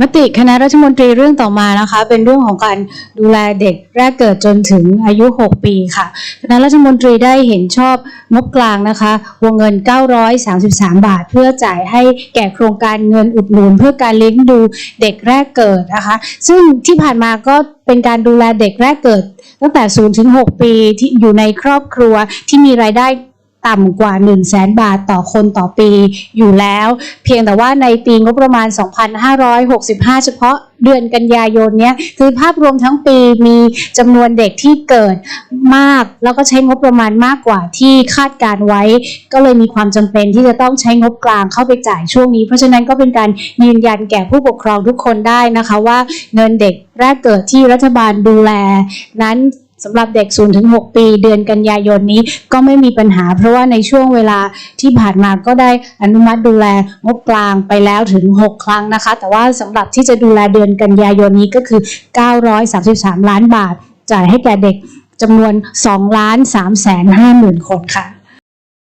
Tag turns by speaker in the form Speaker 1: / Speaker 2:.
Speaker 1: มติคณะรัฐมนตรีเรื่องต่อมานะคะ เป็นเรื่องของการดูแลเด็กแรกเกิดจนถึงอายุ 6 ปีค่ะคณะรัฐมนตรีได้เห็นชอบงบกลางนะคะ วงเงิน 933 บาท เพื่อจ่ายให้แก่โครงการเงินอุดหนุนเพื่อการเลี้ยงดูเด็กแรกเกิดนะคะ ซึ่งที่ผ่านมาก็เป็นการดูแลเด็กแรกเกิด ตั้งแต่0ถึง6ปีที่อยู่ในครอบครัวที่มีรายได้ ต่ำกว่า 1 0 0 0 0แบาทต่อคนต่อปีอยู่แล้ว เพียงแต่ว่าในปีงบประมาณ 2,565 เฉพาะเดือนกันยายนเนี้ยคือภาพรวมทั้งปีมีจำนวนเด็กที่เกิดมาก แล้วก็ใช้งบประมาณมากกว่าที่คาดการไว้ ก็เลยมีความจำเป็นที่จะต้องใช้งบกลางเข้าไปจ่ายช่วงนี้ เพราะฉะนั้นก็เป็นการยืนยันแก่ผู้ปกครองทุกคนได้นะคะว่าเงินเด็กแรกเกิดที่รัฐบาลดูแลนั้น สำหรับเด็ก0ถึง6ปี เดือนกันยายนนี้ก็ไม่มีปัญหา เพราะว่าในช่วงเวลาที่ผ่านมาก็ได้อนุมัติดูแลงบกลางไปแล้วถึง 6 ครั้งนะคะ แต่ว่าสำหรับที่จะดูแลเดือนกันยายนนี้ก็คือ 933 ล้านบาท จ่ายให้แก่เด็กจำนวน2ล้าน3แสน5หมื่นคนค่ะ